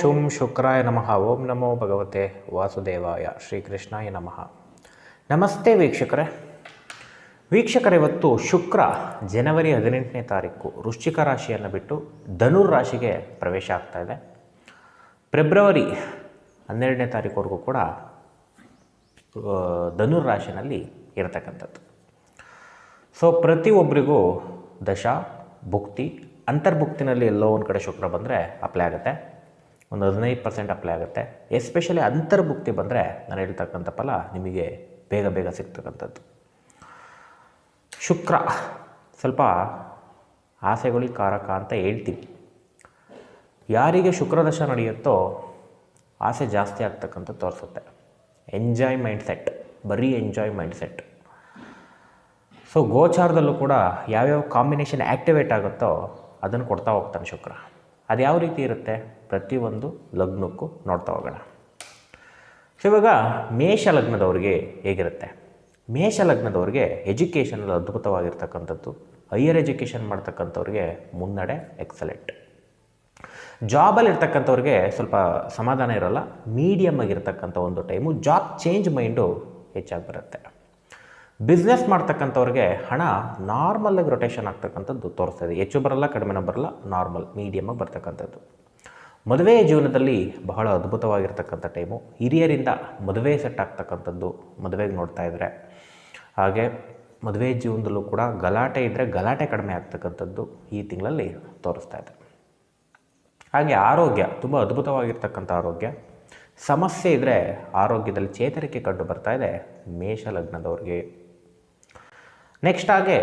ಶುಂ ಶುಕ್ರಾಯ ನಮಃ, ಓಂ ನಮೋ ಭಗವತೆ ವಾಸುದೇವಾಯ, ಶ್ರೀಕೃಷ್ಣಾಯ ನಮಃ. ನಮಸ್ತೆ ವೀಕ್ಷಕರೇ. ವೀಕ್ಷಕರೇ, ಇವತ್ತು ಶುಕ್ರ ಜನವರಿ ಹದಿನೆಂಟನೇ ತಾರೀಕು, ವೃಶ್ಚಿಕ ರಾಶಿಯನ್ನು ಬಿಟ್ಟು ಧನುರ್ ರಾಶಿಗೆ ಪ್ರವೇಶ ಆಗ್ತಾ ಇದೆ. ಫೆಬ್ರವರಿ ಹನ್ನೆರಡನೇ ತಾರೀಕುವರೆಗೂ ಕೂಡ ಧನುರ್ ರಾಶಿನಲ್ಲಿ ಇರತಕ್ಕಂಥದ್ದು. ಸೊ ಪ್ರತಿಯೊಬ್ಬರಿಗೂ ದಶ, ಭುಕ್ತಿ, ಅಂತರ್ಭುಕ್ತಿನಲ್ಲಿ ಎಲ್ಲೋ ಒಂದು ಕಡೆ ಶುಕ್ರ ಬಂದರೆ ಅಪ್ಲೈ ಆಗುತ್ತೆ. ಒಂದು ಹದಿನೈದು ಪರ್ಸೆಂಟ್ ಅಪ್ಲೈ ಆಗುತ್ತೆ. ಎಸ್ಪೆಷಲಿ ಅಂತರ್ಭುಕ್ತಿ ಬಂದರೆ ನಾನು ಹೇಳ್ತಕ್ಕಂಥ ಫಲ ನಿಮಗೆ ಬೇಗ ಬೇಗ ಸಿಗ್ತಕ್ಕಂಥದ್ದು. ಶುಕ್ರ. ಸ್ವಲ್ಪ ಆಸೆಗಳಿಗೆ ಕಾರಕ ಅಂತ ಹೇಳ್ತೀನಿ. ಯಾರಿಗೆ ಶುಕ್ರದಶ ನಡೆಯುತ್ತೋ ಆಸೆ ಜಾಸ್ತಿ ಆಗ್ತಕ್ಕಂಥ ತೋರಿಸುತ್ತೆ. ಎಂಜಾಯ್ ಮೈಂಡ್ ಸೆಟ್ ಬರೀ ಎಂಜಾಯ್ ಮೈಂಡ್ ಸೆಟ್ ಸೊ ಗೋಚಾರದಲ್ಲೂ ಕೂಡ ಯಾವ್ಯಾವ ಕಾಂಬಿನೇಷನ್ ಆ್ಯಕ್ಟಿವೇಟ್ ಆಗುತ್ತೋ ಅದನ್ನು ಕೊಡ್ತಾ ಹೋಗ್ತಾನೆ ಶುಕ್ರ. ಅದು ಯಾವ ರೀತಿ ಇರುತ್ತೆ? ಪ್ರತಿಯೊಂದು ಲಗ್ನಕ್ಕೂ ನೋಡ್ತಾ ಹೋಗೋಣ. ಸೊ, ಇವಾಗ ಮೇಷ ಲಗ್ನದವ್ರಿಗೆ ಹೇಗಿರುತ್ತೆ? ಮೇಷ ಲಗ್ನದವ್ರಿಗೆ ಎಜುಕೇಷನಲ್ಲಿ ಅದ್ಭುತವಾಗಿರ್ತಕ್ಕಂಥದ್ದು ಹೈಯರ್ ಎಜುಕೇಷನ್ ಮಾಡ್ತಕ್ಕಂಥವ್ರಿಗೆ ಮುನ್ನಡೆ ಎಕ್ಸಲೆಂಟ್ ಜಾಬಲ್ಲಿ ಇರ್ತಕ್ಕಂಥವ್ರಿಗೆ ಸ್ವಲ್ಪ ಸಮಾಧಾನ ಇರೋಲ್ಲ ಮೀಡಿಯಮ್ ಆಗಿರ್ತಕ್ಕಂಥ ಒಂದು ಟೈಮು ಜಾಬ್ ಚೇಂಜ್ ಮೈಂಡು ಹೆಚ್ಚಾಗಿ ಬರುತ್ತೆ. ಬಿಸ್ನೆಸ್ ಮಾಡ್ತಕ್ಕಂಥವ್ರಿಗೆ ಹಣ ನಾರ್ಮಲಾಗಿ ರೊಟೇಷನ್ ಆಗ್ತಕ್ಕಂಥದ್ದು ತೋರಿಸ್ತದೆ ಹೆಚ್ಚು ಬರಲ್ಲ, ಕಡಿಮೆನೂ ಬರಲ್ಲ ನಾರ್ಮಲ್ ಮೀಡಿಯಮಾಗಿ ಬರ್ತಕ್ಕಂಥದ್ದು. ಮದುವೆ ಜೀವನದಲ್ಲಿ ಬಹಳ ಅದ್ಭುತವಾಗಿರ್ತಕ್ಕಂಥ ಟೈಮು ಹಿರಿಯರಿಂದ ಮದುವೆ ಸೆಟ್ ಆಗ್ತಕ್ಕಂಥದ್ದು ಮದುವೆಗೆ ನೋಡ್ತಾ ಇದ್ದರೆ ಹಾಗೆ ಮದುವೆ ಜೀವನದಲ್ಲೂ ಕೂಡ ಗಲಾಟೆ ಇದ್ದರೆ ಗಲಾಟೆ ಕಡಿಮೆ ಆಗ್ತಕ್ಕಂಥದ್ದು ಈ ತಿಂಗಳಲ್ಲಿ ತೋರಿಸ್ತಾ ಇದೆ. ಹಾಗೆ ಆರೋಗ್ಯ, ತುಂಬ ಅದ್ಭುತವಾಗಿರ್ತಕ್ಕಂಥ ಆರೋಗ್ಯ. ಸಮಸ್ಯೆ ಇದ್ದರೆ ಆರೋಗ್ಯದಲ್ಲಿ ಚೇತರಿಕೆ ಕಂಡು ಬರ್ತಾ ಇದೆ ಮೇಷ ಲಗ್ನದವ್ರಿಗೆ. ನೆಕ್ಸ್ಟ್ ಹಾಗೆ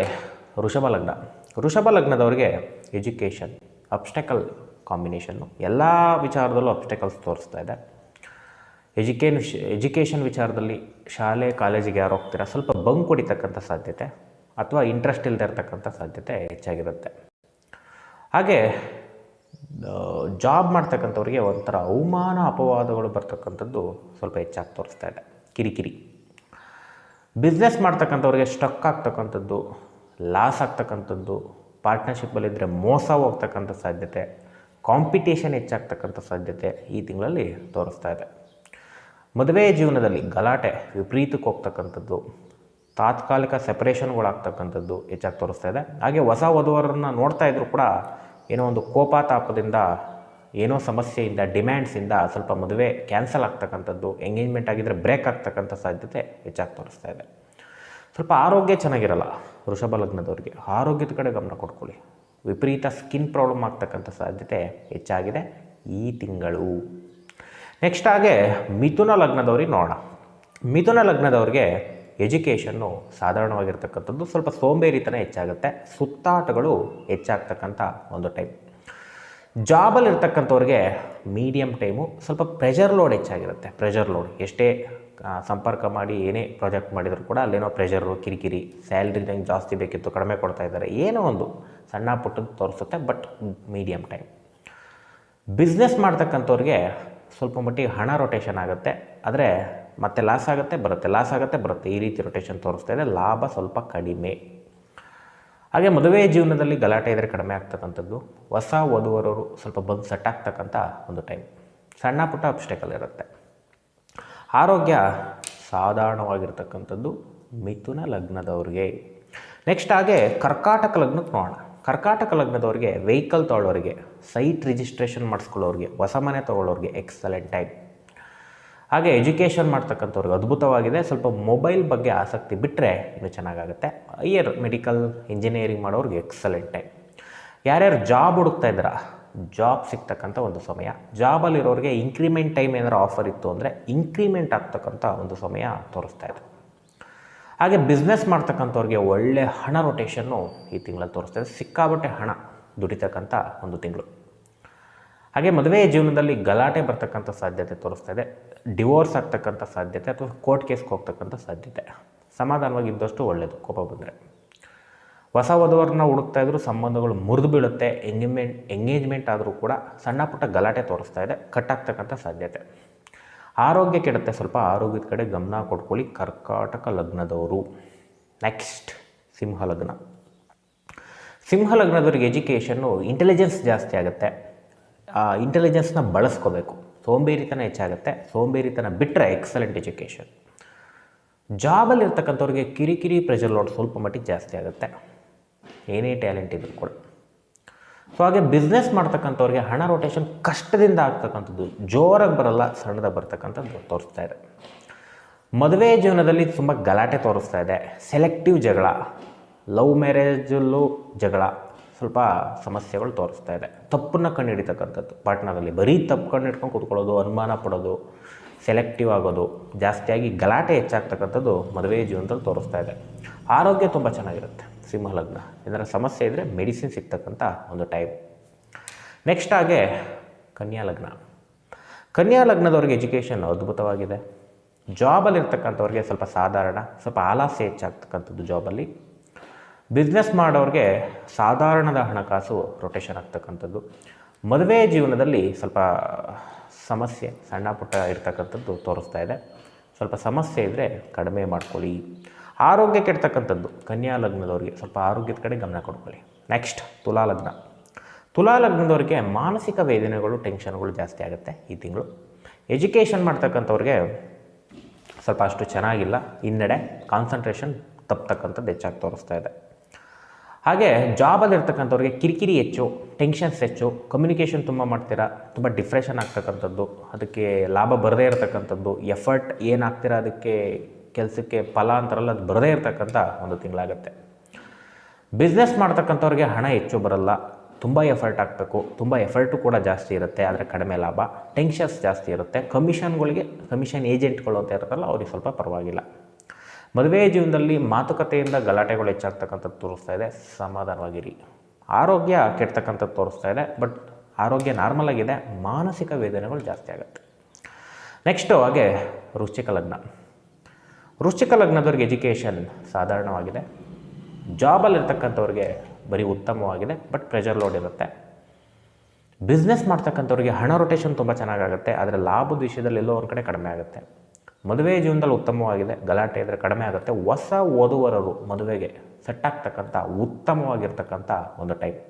ವೃಷಭ ಲಗ್ನ. ವೃಷಭ ಲಗ್ನದವ್ರಿಗೆ ಎಜುಕೇಷನ್ ಅಬ್ಸ್ಟೆಕಲ್ ಕಾಂಬಿನೇಷನ್ನು ಎಲ್ಲ ವಿಚಾರದಲ್ಲೂ ಅಬ್ಸ್ಟೆಕಲ್ಸ್ ತೋರಿಸ್ತಾ ಇದೆ. ಎಜುಕೇನ್ ಎಜುಕೇಷನ್ ವಿಚಾರದಲ್ಲಿ ಶಾಲೆ, ಕಾಲೇಜಿಗೆ ಯಾರು ಹೋಗ್ತೀರಾ? ಸ್ವಲ್ಪ ಬಂಕ್ ಹೊಡಿತಕ್ಕಂಥ ಸಾಧ್ಯತೆ ಅಥವಾ ಇಂಟ್ರೆಸ್ಟ್ ಇಲ್ಲದೆ ಇರತಕ್ಕಂಥ ಸಾಧ್ಯತೆ ಹೆಚ್ಚಾಗಿರುತ್ತೆ. ಹಾಗೆ ಜಾಬ್ ಮಾಡ್ತಕ್ಕಂಥವ್ರಿಗೆ ಒಂಥರ ಅವಮಾನ, ಅಪವಾದಗಳು ಬರ್ತಕ್ಕಂಥದ್ದು ಸ್ವಲ್ಪ ಹೆಚ್ಚಾಗಿ ತೋರಿಸ್ತಾ ಇದೆ. ಕಿರಿಕಿರಿ. ಬಿಸ್ನೆಸ್ ಮಾಡ್ತಕ್ಕಂಥವ್ರಿಗೆ ಸ್ಟಕ್ ಆಗ್ತಕ್ಕಂಥದ್ದು ಲಾಸ್ ಆಗ್ತಕ್ಕಂಥದ್ದು ಪಾರ್ಟ್ನರ್ಶಿಪ್ಪಲ್ಲಿದ್ದರೆ ಮೋಸ ಹೋಗ್ತಕ್ಕಂಥ ಸಾಧ್ಯತೆ ಕಾಂಪಿಟೇಷನ್ ಹೆಚ್ಚಾಗ್ತಕ್ಕಂಥ ಸಾಧ್ಯತೆ ಈ ತಿಂಗಳಲ್ಲಿ ತೋರಿಸ್ತಾ ಇದೆ. ಮದುವೆ ಜೀವನದಲ್ಲಿ ಗಲಾಟೆ, ವಿಪರೀತಕ್ಕೆ ಹೋಗ್ತಕ್ಕಂಥದ್ದು, ತಾತ್ಕಾಲಿಕ ಸೆಪರೇಷನ್ಗಳಾಗ್ತಕ್ಕಂಥದ್ದು ಹೆಚ್ಚಾಗಿ ತೋರಿಸ್ತಾ ಇದೆ. ಹಾಗೆ ಹೊಸ ವಧುವರನ್ನು ನೋಡ್ತಾ ಇದ್ರು ಕೂಡ ಏನೋ ಒಂದು ಕೋಪಾತಾಪದಿಂದ ಏನೋ ಸಮಸ್ಯೆಯಿಂದ ಡಿಮ್ಯಾಂಡ್ಸಿಂದ ಸ್ವಲ್ಪ ಮದುವೆ ಕ್ಯಾನ್ಸಲ್ ಆಗ್ತಕ್ಕಂಥದ್ದು ಎಂಗೇಜ್ಮೆಂಟ್ ಆಗಿದ್ದರೆ ಬ್ರೇಕ್ ಆಗ್ತಕ್ಕಂಥ ಸಾಧ್ಯತೆ ಹೆಚ್ಚಾಗಿ ತೋರಿಸ್ತಾ ಇದೆ. ಸ್ವಲ್ಪ ಆರೋಗ್ಯ ಚೆನ್ನಾಗಿರಲ್ಲ ವೃಷಭ ಲಗ್ನದವ್ರಿಗೆ. ಆರೋಗ್ಯದ ಕಡೆ ಗಮನ ಕೊಡ್ಕೊಳ್ಳಿ ವಿಪರೀತ ಸ್ಕಿನ್ ಪ್ರಾಬ್ಲಮ್ ಆಗ್ತಕ್ಕಂಥ ಸಾಧ್ಯತೆ ಹೆಚ್ಚಾಗಿದೆ ಈ ತಿಂಗಳು. ನೆಕ್ಸ್ಟ್ ಹಾಗೆ ಮಿಥುನ ಲಗ್ನದವ್ರಿಗೆ ನೋಡೋಣ. ಮಿಥುನ ಲಗ್ನದವ್ರಿಗೆ ಎಜುಕೇಷನ್ನು ಸಾಧಾರಣವಾಗಿರ್ತಕ್ಕಂಥದ್ದು ಸ್ವಲ್ಪ ಸೋಂಬೇರಿತನ ಹೆಚ್ಚಾಗುತ್ತೆ. ಸುತ್ತಾಟಗಳು ಹೆಚ್ಚಾಗ್ತಕ್ಕಂಥ ಒಂದು ಟೈಮ್ ಜಾಬಲ್ಲಿ ಇರ್ತಕ್ಕಂಥವ್ರಿಗೆ ಮೀಡಿಯಮ್ ಟೈಮು ಸ್ವಲ್ಪ ಪ್ರೆಷರ್ ಲೋಡ್ ಹೆಚ್ಚಾಗಿರುತ್ತೆ. ಪ್ರೆಷರ್ ಲೋಡ್ ಎಷ್ಟೇ ಸಂಪರ್ಕ ಮಾಡಿ ಏನೇ ಪ್ರಾಜೆಕ್ಟ್ ಮಾಡಿದರೂ ಕೂಡ ಅಲ್ಲೇನೋ ಪ್ರೆಷರು ಕಿರಿಕಿರಿ ಸ್ಯಾಲ್ರಿ ನಂಗೆ ಜಾಸ್ತಿ ಬೇಕಿತ್ತು, ಕಡಿಮೆ ಕೊಡ್ತಾ ಇದ್ದಾರೆ, ಏನೋ ಒಂದು ಸಣ್ಣ ಪುಟ್ಟದ್ದು ತೋರಿಸುತ್ತೆ ಬಟ್ ಮೀಡಿಯಮ್ ಟೈಮ್ ಬಿಸ್ನೆಸ್ ಮಾಡ್ತಕ್ಕಂಥವ್ರಿಗೆ ಸ್ವಲ್ಪ ಮಟ್ಟಿಗೆ ಹಣ ರೊಟೇಷನ್ ಆಗುತ್ತೆ. ಆದರೆ ಮತ್ತೆ ಲಾಸ್ ಆಗುತ್ತೆ, ಬರುತ್ತೆ ಲಾಸ್ ಆಗುತ್ತೆ, ಬರುತ್ತೆ. ಈ ರೀತಿ ರೊಟೇಷನ್ ತೋರಿಸ್ತಾ ಇದೆ. ಲಾಭ ಸ್ವಲ್ಪ ಕಡಿಮೆ. ಹಾಗೆ ಮದುವೆ ಜೀವನದಲ್ಲಿ ಗಲಾಟೆ ಇದ್ದರೆ ಕಡಿಮೆ ಆಗ್ತಕ್ಕಂಥದ್ದು. ಹೊಸ ವಧುವರರು ಸ್ವಲ್ಪ ಬಂದು ಸೆಟ್ ಆಗ್ತಕ್ಕಂಥ ಒಂದು ಟೈಮ್ ಸಣ್ಣ ಪುಟ್ಟ ಅಬ್ಸ್ಟೆಕಲ್ ಇರುತ್ತೆ. ಆರೋಗ್ಯ ಸಾಧಾರಣವಾಗಿರ್ತಕ್ಕಂಥದ್ದು ಮಿಥುನ ಲಗ್ನದವ್ರಿಗೆ. ನೆಕ್ಸ್ಟ್ ಹಾಗೆ ಕರ್ಕಾಟಕ ಲಗ್ನಕ್ಕೆ ನೋಡೋಣ. ಕರ್ಕಾಟಕ ಲಗ್ನದವ್ರಿಗೆ ವೆಹಿಕಲ್ ತೊಗೊಳ್ಳೋರಿಗೆ ಸೈಟ್ ರಿಜಿಸ್ಟ್ರೇಷನ್ ಮಾಡಿಸ್ಕೊಳ್ಳೋರಿಗೆ, ಹೊಸ ಮನೆ ತೊಗೊಳ್ಳೋರಿಗೆ ಎಕ್ಸಲೆಂಟ್ ಟೈಮ್ ಹಾಗೆ ಎಜುಕೇಷನ್ ಮಾಡ್ತಕ್ಕಂಥವ್ರಿಗೆ ಅದ್ಭುತವಾಗಿದೆ. ಸ್ವಲ್ಪ ಮೊಬೈಲ್ ಬಗ್ಗೆ ಆಸಕ್ತಿ ಬಿಟ್ಟರೆ ಇನ್ನು ಚೆನ್ನಾಗಾಗುತ್ತೆ. ಹೈಯರ್ ಮೆಡಿಕಲ್ ಇಂಜಿನಿಯರಿಂಗ್ ಮಾಡೋರಿಗೆ ಎಕ್ಸಲೆಂಟ್ ಯಾರ್ಯಾರು ಜಾಬ್ ಹುಡುಕ್ತಾ ಇದ್ದೀರಾ? ಜಾಬ್ ಸಿಗ್ತಕ್ಕಂಥ ಒಂದು ಸಮಯ. ಜಾಬಲ್ಲಿರೋರಿಗೆ ಇನ್ಕ್ರಿಮೆಂಟ್ ಟೈಮ್ ಏನಾರು ಆಫರ್ ಇತ್ತು ಅಂದರೆ ಇನ್ಕ್ರಿಮೆಂಟ್ ಆಗ್ತಕ್ಕಂಥ ಒಂದು ಸಮಯ ತೋರಿಸ್ತಾ ಇದೆ ಹಾಗೆ ಬಿಸ್ನೆಸ್ ಮಾಡ್ತಕ್ಕಂಥವ್ರಿಗೆ ಒಳ್ಳೆ ಹಣ ರೊಟೇಷನ್ನು ಈ ತಿಂಗಳಲ್ಲಿ ತೋರಿಸ್ತಾ ಇದೆ ಸಿಕ್ಕಾಬಟ್ಟೆ ಹಣ ದುಡಿತಕ್ಕಂಥ ಒಂದು ತಿಂಗಳು. ಹಾಗೆ ಮದುವೆ ಜೀವನದಲ್ಲಿ ಗಲಾಟೆ ಬರ್ತಕ್ಕಂಥ ಸಾಧ್ಯತೆ ತೋರಿಸ್ತಾ ಇದೆ. ಡಿವೋರ್ಸ್ ಆಗ್ತಕ್ಕಂಥ ಸಾಧ್ಯತೆ ಅಥವಾ ಕೋರ್ಟ್ ಕೇಸ್ಗೆ ಹೋಗ್ತಕ್ಕಂಥ ಸಾಧ್ಯತೆ. ಸಮಾಧಾನವಾಗಿ ಇದ್ದಷ್ಟು ಒಳ್ಳೆಯದು ಕೋಪ ಬಂದರೆ. ಹೊಸ ವಧುವರನ್ನ ಹುಡುಕ್ತಾ ಇದ್ರು ಸಂಬಂಧಗಳು ಮುರಿದು ಬೀಳುತ್ತೆ, ಎಂಗೇಜ್ಮೆಂಟ್ ಎಂಗೇಜ್ಮೆಂಟ್ ಆದರೂ ಕೂಡ ಸಣ್ಣ ಪುಟ್ಟ ಗಲಾಟೆ ತೋರಿಸ್ತಾ ಇದೆ, ಕಟ್ಟಾಗ್ತಕ್ಕಂಥ ಸಾಧ್ಯತೆ. ಆರೋಗ್ಯ ಕೆಡುತ್ತೆ, ಸ್ವಲ್ಪ ಆರೋಗ್ಯದ ಕಡೆ ಗಮನ ಕೊಡ್ಕೊಳ್ಳಿ ಕರ್ಕಾಟಕ ಲಗ್ನದವರು. ನೆಕ್ಸ್ಟ್ ಸಿಂಹ ಲಗ್ನ. ಸಿಂಹ ಲಗ್ನದವ್ರಿಗೆ ಎಜುಕೇಷನ್ನು ಇಂಟೆಲಿಜೆನ್ಸ್ ಜಾಸ್ತಿ ಆಗುತ್ತೆ. ಆ ಇಂಟೆಲಿಜೆನ್ಸ್ನ ಬಳಸ್ಕೋಬೇಕು. ಸೋಂಬೇರಿತನ ಹೆಚ್ಚಾಗುತ್ತೆ. ಸೋಂಬೇರಿತನ ಬಿಟ್ಟರೆ ಎಕ್ಸಲೆಂಟ್ ಎಜುಕೇಷನ್ ಜಾಬಲ್ಲಿ ಇರ್ತಕ್ಕಂಥವ್ರಿಗೆ ಕಿರಿಕಿರಿ ಪ್ರೆಷರ್ ಲೋಡ್ ಸ್ವಲ್ಪ ಮಟ್ಟಿಗೆ ಜಾಸ್ತಿ ಆಗುತ್ತೆ. ಏನೇ ಟ್ಯಾಲೆಂಟ್ ಇದ್ರು ಕೂಡ. ಸೊ ಹಾಗೆ ಬಿಸ್ನೆಸ್ ಮಾಡ್ತಕ್ಕಂಥವ್ರಿಗೆ ಹಣ ರೊಟೇಷನ್ ಕಷ್ಟದಿಂದ ಆಗ್ತಕ್ಕಂಥದ್ದು ಜೋರಾಗಿ ಬರಲ್ಲ, ಸಣ್ಣದಾಗ ಬರ್ತಕ್ಕಂಥದ್ದು ತೋರಿಸ್ತಾ ಇದೆ. ಮದುವೆ ಜೀವನದಲ್ಲಿ ತುಂಬ ಗಲಾಟೆ ತೋರಿಸ್ತಾ ಇದೆ. ಸೆಲೆಕ್ಟಿವ್ ಜಗಳ ಲವ್ ಮ್ಯಾರೇಜಲ್ಲೂ ಜಗಳ. ಸ್ವಲ್ಪ ಸಮಸ್ಯೆಗಳು ತೋರಿಸ್ತಾ ಇದೆ. ತಪ್ಪನ್ನು ಕಂಡು ಹಿಡಿತಕ್ಕಂಥದ್ದು ಪಾರ್ಟ್ನರಲ್ಲಿ ಬರೀ ತಪ್ಪು ಕಂಡು ಹಿಡ್ಕೊಂಡು ಕೂತ್ಕೊಳ್ಳೋದು, ಅನುಮಾನ ಪಡೋದು ಸೆಲೆಕ್ಟಿವ್ ಆಗೋದು, ಜಾಸ್ತಿಯಾಗಿ ಗಲಾಟೆ ಹೆಚ್ಚಾಗ್ತಕ್ಕಂಥದ್ದು ಮದುವೆ ಜೀವನದಲ್ಲಿ ತೋರಿಸ್ತಾ ಇದೆ. ಆರೋಗ್ಯ ತುಂಬ ಚೆನ್ನಾಗಿರುತ್ತೆ ಸಿಂಹ ಲಗ್ನ. ಇದರ ಸಮಸ್ಯೆ ಇದ್ದರೆ ಮೆಡಿಸಿನ್ ಸಿಗ್ತಕ್ಕಂಥ ಒಂದು ಟೈಮ್ ನೆಕ್ಸ್ಟ್ ಹಾಗೆ ಕನ್ಯಾ ಲಗ್ನ. ಕನ್ಯಾ ಲಗ್ನದವ್ರಿಗೆ ಎಜುಕೇಷನ್ ಅದ್ಭುತವಾಗಿದೆ. ಜಾಬಲ್ಲಿರ್ತಕ್ಕಂಥವ್ರಿಗೆ ಸ್ವಲ್ಪ ಸಾಧಾರಣ, ಸ್ವಲ್ಪ ಆಲಾಸೆ ಹೆಚ್ಚಾಗ್ತಕ್ಕಂಥದ್ದು ಜಾಬಲ್ಲಿ ಬಿಸ್ನೆಸ್ ಮಾಡೋರಿಗೆ ಸಾಧಾರಣದ ಹಣಕಾಸು ರೊಟೇಷನ್ ಆಗ್ತಕ್ಕಂಥದ್ದು. ಮದುವೆ ಜೀವನದಲ್ಲಿ ಸ್ವಲ್ಪ ಸಮಸ್ಯೆ, ಸಣ್ಣ ಪುಟ್ಟ ಇರ್ತಕ್ಕಂಥದ್ದು ತೋರಿಸ್ತಾ ಇದೆ. ಸ್ವಲ್ಪ ಸಮಸ್ಯೆ ಇದ್ದರೆ ಕಡಿಮೆ ಮಾಡ್ಕೊಳ್ಳಿ. ಆರೋಗ್ಯ ಕೆಡ್ತಕ್ಕಂಥದ್ದು, ಕನ್ಯಾ ಲಗ್ನದವ್ರಿಗೆ ಸ್ವಲ್ಪ ಆರೋಗ್ಯದ ಕಡೆ ಗಮನ ಕೊಡ್ಕೊಳ್ಳಿ. ನೆಕ್ಸ್ಟ್ ತುಲಾ ಲಗ್ನ. ತುಲಾ ಲಗ್ನದವ್ರಿಗೆ ಮಾನಸಿಕ ವೇದನೆಗಳು ಟೆನ್ಷನ್ಗಳು ಜಾಸ್ತಿ ಆಗುತ್ತೆ ಈ ತಿಂಗಳು. ಎಜುಕೇಷನ್ ಮಾಡ್ತಕ್ಕಂಥವ್ರಿಗೆ ಸ್ವಲ್ಪ ಅಷ್ಟು ಚೆನ್ನಾಗಿಲ್ಲ. ಹಿನ್ನಡೆ ಕಾನ್ಸಂಟ್ರೇಷನ್ ತಪ್ಪತಕ್ಕಂಥದ್ದು ಹೆಚ್ಚಾಗಿ ತೋರಿಸ್ತಾ ಇದೆ. ಹಾಗೆ ಜಾಬಲ್ಲಿರ್ತಕ್ಕಂಥವ್ರಿಗೆ ಕಿರಿಕಿರಿ ಹೆಚ್ಚು ಟೆನ್ಷನ್ಸ್ ಹೆಚ್ಚು ಕಮ್ಯುನಿಕೇಷನ್ ತುಂಬ ಮಾಡ್ತೀರಾ, ತುಂಬ ಡಿಪ್ರೆಷನ್ ಆಗ್ತಕ್ಕಂಥದ್ದು, ಅದಕ್ಕೆ ಲಾಭ ಬರದೇ ಇರತಕ್ಕಂಥದ್ದು ಎಫರ್ಟ್ ಏನಾಗ್ತೀರಾ, ಅದಕ್ಕೆ ಕೆಲಸಕ್ಕೆ ಫಲ ಅಂತಾರಲ್ಲ, ಅದು ಬರದೇ ಇರತಕ್ಕಂಥ ಒಂದು ತಿಂಗಳಾಗುತ್ತೆ. ಬಿಸ್ನೆಸ್ ಮಾಡ್ತಕ್ಕಂಥವ್ರಿಗೆ ಹಣ ಹೆಚ್ಚು ಬರಲ್ಲ, ತುಂಬ ಎಫರ್ಟ್ ಹಾಕಬೇಕು ತುಂಬ ಎಫರ್ಟು ಕೂಡ ಜಾಸ್ತಿ ಇರುತ್ತೆ, ಆದರೆ ಕಡಿಮೆ ಲಾಭ ಟೆನ್ಷನ್ಸ್ ಜಾಸ್ತಿ ಇರುತ್ತೆ ಕಮಿಷನ್ಗಳಿಗೆ ಕಮಿಷನ್ ಏಜೆಂಟ್ಗಳು ಅಂತ ಇರುತ್ತಲ್ಲ, ಅವ್ರಿಗೆ ಸ್ವಲ್ಪ ಪರವಾಗಿಲ್ಲ. ಮದುವೆ ಜೀವನದಲ್ಲಿ ಮಾತುಕತೆಯಿಂದ ಗಲಾಟೆಗಳು ಹೆಚ್ಚಾಗ್ತಕ್ಕಂಥದ್ದು ತೋರಿಸ್ತಾ ಇದೆ. ಸಮಾಧಾನವಾಗಿರಿ. ಆರೋಗ್ಯ ಕೆಡ್ತಕ್ಕಂಥದ್ದು ತೋರಿಸ್ತಾ ಇದೆ. ಬಟ್ ಆರೋಗ್ಯ ನಾರ್ಮಲ್ ಆಗಿದೆ. ಮಾನಸಿಕ ವೇದನೆಗಳು ಜಾಸ್ತಿ ಆಗುತ್ತೆ. ನೆಕ್ಸ್ಟು ಹಾಗೆ ವೃಶ್ಚಿಕ ಲಗ್ನ. ವೃಶ್ಚಿಕ ಲಗ್ನದವ್ರಿಗೆ ಎಜುಕೇಷನ್ ಸಾಧಾರಣವಾಗಿದೆ. ಜಾಬಲ್ಲಿರ್ತಕ್ಕಂಥವ್ರಿಗೆ ಬರೀ ಉತ್ತಮವಾಗಿದೆ. ಬಟ್ ಪ್ರೆಷರ್ ಲೋಡ್ ಇರುತ್ತೆ. ಬಿಸ್ನೆಸ್ ಮಾಡ್ತಕ್ಕಂಥವ್ರಿಗೆ ಹಣ ರೊಟೇಷನ್ ತುಂಬ ಚೆನ್ನಾಗಾಗುತ್ತೆ. ಆದರೆ ಲಾಭದ ವಿಷಯದಲ್ಲಿ ಎಲ್ಲೋ ಒಂದು ಕಡೆ ಕಡಿಮೆ ಆಗುತ್ತೆ. ಮದುವೆ ಜೀವನದಲ್ಲಿ ಉತ್ತಮವಾಗಿದೆ. ಗಲಾಟೆ ಇದ್ದರೆ ಕಡಿಮೆ ಆಗುತ್ತೆ. ಹೊಸ ಓದುವರರು ಮದುವೆಗೆ ಸೆಟ್ ಆಗ್ತಕ್ಕಂಥ ಉತ್ತಮವಾಗಿರ್ತಕ್ಕಂಥ ಒಂದು ಟೈಪ್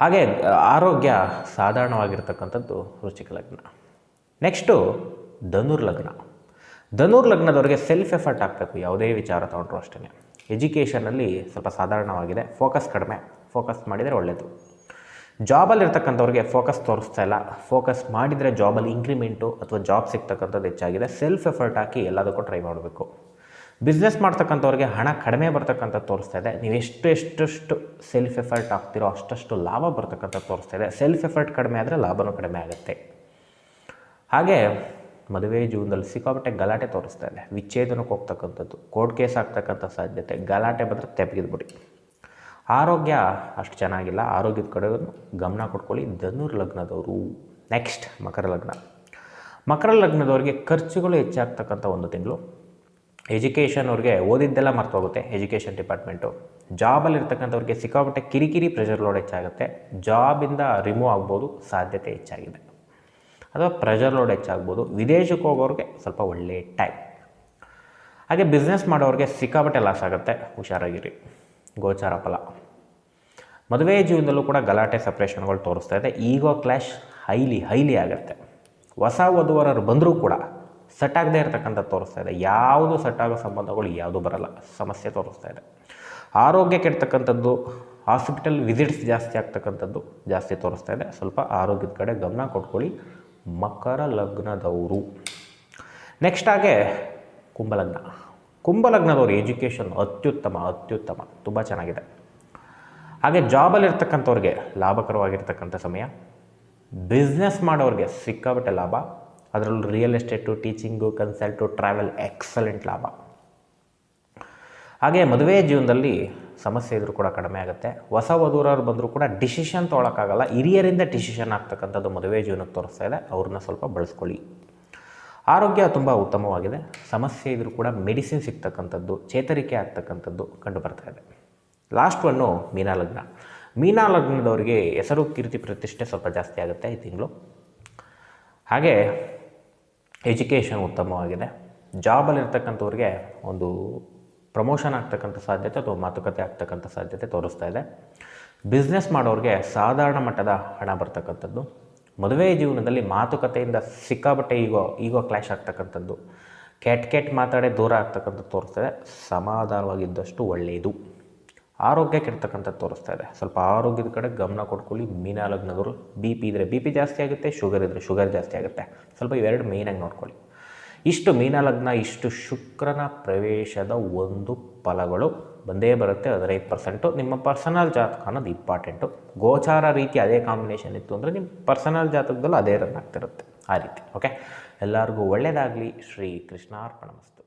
ಹಾಗೆ ಆರೋಗ್ಯ ಸಾಧಾರಣವಾಗಿರ್ತಕ್ಕಂಥದ್ದು ವೃಶ್ಚಿಕ ಲಗ್ನ. ನೆಕ್ಸ್ಟು ಧನುರ್ ಲಗ್ನ. ಧನುರ್ ಲಗ್ನದವರಿಗೆ ಸೆಲ್ಫ್ ಎಫರ್ಟ್ ಆಗಬೇಕು. ಯಾವುದೇ ವಿಚಾರ ತೊಗೊಂಡ್ರು ಅಷ್ಟೇ ಎಜುಕೇಷನಲ್ಲಿ ಸ್ವಲ್ಪ ಸಾಧಾರಣವಾಗಿದೆ. ಫೋಕಸ್ ಕಡಿಮೆ. ಫೋಕಸ್ ಮಾಡಿದರೆ ಒಳ್ಳೆಯದು ಜಾಬಲ್ಲಿ ಇರ್ತಕ್ಕಂಥವ್ರಿಗೆ ಫೋಕಸ್ ತೋರಿಸ್ತಾ ಇಲ್ಲ. ಫೋಕಸ್ ಮಾಡಿದರೆ ಜಾಬಲ್ಲಿ ಇಂಕ್ರಿಮೆಂಟು ಅಥವಾ ಜಾಬ್ ಸಿಗ್ತಕ್ಕಂಥದ್ದು ಹೆಚ್ಚಾಗಿದೆ. ಸೆಲ್ಫ್ ಎಫರ್ಟ್ ಹಾಕಿ ಎಲ್ಲದಕ್ಕೂ ಟ್ರೈ ಮಾಡಬೇಕು. ಬಿಸ್ನೆಸ್ ಮಾಡ್ತಕ್ಕಂಥವ್ರಿಗೆ ಹಣ ಕಡಿಮೆ ಬರ್ತಕ್ಕಂಥ ತೋರಿಸ್ತಾ ಇದೆ. ನೀವು ಎಷ್ಟು ಸೆಲ್ಫ್ ಎಫರ್ಟ್ ಹಾಕ್ತಿರೋ ಅಷ್ಟಷ್ಟು ಲಾಭ ಬರ್ತಕ್ಕಂಥ ತೋರಿಸ್ತಾ ಇದೆ. ಸೆಲ್ಫ್ ಎಫರ್ಟ್ ಕಡಿಮೆ ಆದರೆ ಲಾಭನೂ ಕಡಿಮೆ ಆಗುತ್ತೆ. ಹಾಗೆ ಮದುವೆ ಜೀವನದಲ್ಲಿ ಸಿಕ್ಕಾಪಟ್ಟೆ ಗಲಾಟೆ ತೋರಿಸ್ತಾ ಇದೆ. ವಿಚ್ಛೇದನಕ್ಕೆ ಹೋಗ್ತಕ್ಕಂಥದ್ದು ಕೋರ್ಟ್ ಕೇಸ್ ಆಗ್ತಕ್ಕಂಥ ಸಾಧ್ಯತೆ, ಗಲಾಟೆ ಬಂದರೆ ತೆಪ್ಪಗಿದ್ಬಿಡಿ ಆರೋಗ್ಯ ಅಷ್ಟು ಚೆನ್ನಾಗಿಲ್ಲ. ಆರೋಗ್ಯದ ಕಡೆ ಗಮನ ಕೊಟ್ಕೊಳ್ಳಿ. ಧನುರ್ ಲಗ್ನದವರು. ನೆಕ್ಸ್ಟ್ ಮಕರ ಲಗ್ನ. ಮಕರ ಲಗ್ನದವ್ರಿಗೆ ಖರ್ಚುಗಳು ಹೆಚ್ಚಾಗ್ತಕ್ಕಂಥ ಒಂದು ತಿಂಗಳು. ಎಜುಕೇಷನ್ ಅವ್ರಿಗೆ ಓದಿದ್ದೆಲ್ಲ ಮರ್ತೋಗುತ್ತೆ. ಎಜುಕೇಷನ್ ಡಿಪಾರ್ಟ್ಮೆಂಟು ಜಾಬಲ್ಲಿರ್ತಕ್ಕಂಥವ್ರಿಗೆ ಸಿಕ್ಕಾಪಟ್ಟೆ ಕಿರಿಕಿರಿ ಪ್ರೆಷರ್ ಲೋಡ್ ಹೆಚ್ಚಾಗುತ್ತೆ. ಜಾಬಿಂದ ರಿಮೂವ್ ಆಗ್ಬೋದು. ಸಾಧ್ಯತೆ ಹೆಚ್ಚಾಗಿದೆ. ಅಥವಾ ಪ್ರೆಷರ್ ಲೋಡ್ ಹೆಚ್ಚಾಗ್ಬೋದು. ವಿದೇಶಕ್ಕೆ ಹೋಗೋರಿಗೆ ಸ್ವಲ್ಪ ಒಳ್ಳೆ ಟೈಮ್ ಹಾಗೆ ಬಿಸ್ನೆಸ್ ಮಾಡೋರಿಗೆ ಸಿಕ್ಕಾಪಟ್ಟೆ ಲಾಸ್ ಆಗುತ್ತೆ. ಹುಷಾರಾಗಿರಿ. ಗೋಚಾರ ಫಲ. ಮದುವೆ ಜೀವನದಲ್ಲೂ ಕೂಡ ಗಲಾಟೆ, ಸಪ್ರೇಷನ್ಗಳು ತೋರಿಸ್ತಾ ಇದೆ. ಈಗೋ ಕ್ಲಾಶ್ ಹೈಲಿ ಹೈಲಿ ಆಗುತ್ತೆ. ಹೊಸ ವಧುವರರು ಬಂದರೂ ಕೂಡ ಸಟ್ಟಾಗದೇ ಇರತಕ್ಕಂಥ ತೋರಿಸ್ತಾ ಇದೆ. ಯಾವುದು ಸಟ್ಟಾಗೋ ಸಂಬಂಧಗಳು ಯಾವುದೂ ಬರಲ್ಲ. ಸಮಸ್ಯೆ ತೋರಿಸ್ತಾ ಇದೆ. ಆರೋಗ್ಯ ಕೆಡ್ತಕ್ಕಂಥದ್ದು ಹಾಸ್ಪಿಟಲ್ ವಿಸಿಟ್ಸ್ ಜಾಸ್ತಿ ಆಗ್ತಕ್ಕಂಥದ್ದು ಜಾಸ್ತಿ ತೋರಿಸ್ತಾ ಇದೆ. ಸ್ವಲ್ಪ ಆರೋಗ್ಯದ ಕಡೆ ಗಮನ ಕೊಟ್ಕೊಳ್ಳಿ. ಮಕರ ಲಗ್ನದವರು. ನೆಕ್ಸ್ಟ್ ಹಾಗೆ ಕುಂಭಲಗ್ನ. ಕುಂಭಲಗ್ನದವರು ಎಜುಕೇಷನ್ ಅತ್ಯುತ್ತಮ ಅತ್ಯುತ್ತಮ. ತುಂಬ ಚೆನ್ನಾಗಿದೆ. ಹಾಗೆ ಜಾಬಲ್ಲಿರ್ತಕ್ಕಂಥವ್ರಿಗೆ ಲಾಭಕರವಾಗಿರ್ತಕ್ಕಂಥ ಸಮಯ ಬಿಸ್ನೆಸ್ ಮಾಡೋರಿಗೆ ಸಿಕ್ಕಾಬಿಟ್ಟೆ ಲಾಭ, ಅದರಲ್ಲೂ real estate teaching consult travel excellent ಲಾಭ. ಹಾಗೆ ಮದುವೆ ಜೀವನದಲ್ಲಿ ಸಮಸ್ಯೆ ಇದ್ರೂ ಕೂಡ ಕಡಿಮೆ ಆಗುತ್ತೆ. ಹೊಸ ವಧೂರವ್ರು ಬಂದರೂ ಕೂಡ ಡಿಸಿಷನ್ ತೊಗೊಳಕ್ಕಾಗಲ್ಲ. ಹಿರಿಯರಿಂದ ಡಿಸಿಷನ್ ಆಗ್ತಕ್ಕಂಥದ್ದು ಮದುವೆ ಜೀವನಕ್ಕೆ ತೋರಿಸ್ತಾ ಇದೆ. ಅವ್ರನ್ನ ಸ್ವಲ್ಪ ಬಳಸ್ಕೊಳ್ಳಿ. ಆರೋಗ್ಯ ತುಂಬ ಉತ್ತಮವಾಗಿದೆ. ಸಮಸ್ಯೆ ಇದ್ರೂ ಕೂಡ ಮೆಡಿಸಿನ್ ಸಿಗ್ತಕ್ಕಂಥದ್ದು, ಚೇತರಿಕೆ ಆಗ್ತಕ್ಕಂಥದ್ದು ಕಂಡು ಬರ್ತಾ ಇದೆ. ಲಾಸ್ಟ್ ಒನ್ನು ಮೀನಾ ಲಗ್ನ ಮೀನಾ ಲಗ್ನದವರಿಗೆ ಹೆಸರು, ಕೀರ್ತಿ, ಪ್ರತಿಷ್ಠೆ ಸ್ವಲ್ಪ ಜಾಸ್ತಿ ಆಗುತ್ತೆ ಈ ತಿಂಗಳು. ಹಾಗೆ ಎಜುಕೇಷನ್ ಉತ್ತಮವಾಗಿದೆ. ಜಾಬಲ್ಲಿರ್ತಕ್ಕಂಥವ್ರಿಗೆ ಒಂದು ಪ್ರಮೋಷನ್ ಆಗ್ತಕ್ಕಂಥ ಸಾಧ್ಯತೆ ಅಥವಾ ಮಾತುಕತೆ ಆಗ್ತಕ್ಕಂಥ ಸಾಧ್ಯತೆ ತೋರಿಸ್ತಾ ಇದೆ. ಬಿಸ್ನೆಸ್ ಮಾಡೋರಿಗೆ ಸಾಧಾರಣ ಮಟ್ಟದ ಹಣ ಬರ್ತಕ್ಕಂಥದ್ದು. ಮದುವೆ ಜೀವನದಲ್ಲಿ ಮಾತುಕತೆಯಿಂದ ಸಿಕ್ಕಾಬಟ್ಟೆ ಈಗೋ ಈಗೋ ಕ್ಲ್ಯಾಶ್ ಆಗ್ತಕ್ಕಂಥದ್ದು. ಕೆಟ್ ಕೆಟ್ಟ ಮಾತಾಡೇ ದೂರ ಆಗ್ತಕ್ಕಂಥದ್ದು ತೋರಿಸ್ತದೆ ಸಮಾಧಾನವಾಗಿದ್ದಷ್ಟು ಒಳ್ಳೆಯದು. ಆರೋಗ್ಯ ಕೆಡ್ತಕ್ಕಂಥ ತೋರಿಸ್ತಾ ಇದೆ. ಸ್ವಲ್ಪ ಆರೋಗ್ಯದ ಕಡೆ ಗಮನ ಕೊಟ್ಕೊಳ್ಳಿ. ಮೀನ ಲಗ್ನದವರು ಬಿ ಪಿ ಇದ್ದರೆ ಬಿ ಪಿ ಜಾಸ್ತಿ ಆಗುತ್ತೆ, ಶುಗರ್ ಇದ್ದರೆ ಶುಗರ್ ಜಾಸ್ತಿ ಆಗುತ್ತೆ. ಸ್ವಲ್ಪ ಇವೆರಡು ಮೇಯ್ನಾಗಿ ನೋಡ್ಕೊಳ್ಳಿ. ಇಷ್ಟು ಮೀನ ಲಗ್ನ, ಇಷ್ಟು ಶುಕ್ರನ ಪ್ರವೇಶದ ಒಂದು ಫಲಗಳು ಬಂದೇ ಬರುತ್ತೆ. ಹದಿನೈದು ಪರ್ಸೆಂಟು ನಿಮ್ಮ ಪರ್ಸನಲ್ ಜಾತಕ ಅನ್ನೋದು ಇಂಪಾರ್ಟೆಂಟು ಗೋಚಾರ ರೀತಿ ಅದೇ ಕಾಂಬಿನೇಷನ್ ಇತ್ತು ಅಂದರೆ ನಿಮ್ಮ ಪರ್ಸನಲ್ ಜಾತಕದಲ್ಲೂ ಅದೇ ರನ್ ಆಗ್ತಿರುತ್ತೆ. ಆ ರೀತಿ ಓಕೆ ಎಲ್ಲರಿಗೂ ಒಳ್ಳೆಯದಾಗಲಿ ಶ್ರೀ ಕೃಷ್ಣಾರ್ಪಣಮಸ್ತು